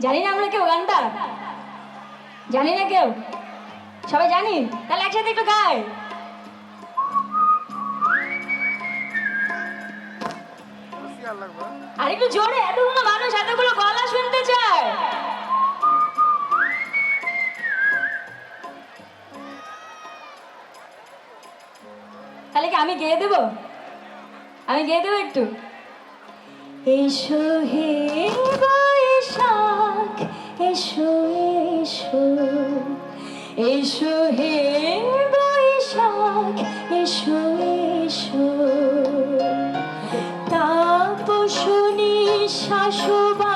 জানি না আমরা কেউ গানটা। জানি না কেউ। সবাই জানি? তাহলে একসাথে একটু গাই। আর একটু জোরে, এতগুলো মানুষ, এতগুলো গলা শুনতে চায়। তাহলে কি আমি গেয়ে দেবো? আমি গেয়ে দেবো একটু। এসো হে বৈশাখ, এসো এসো। এসো হে বৈশাখ, এসো এসো। তা পশুনি শাশুবা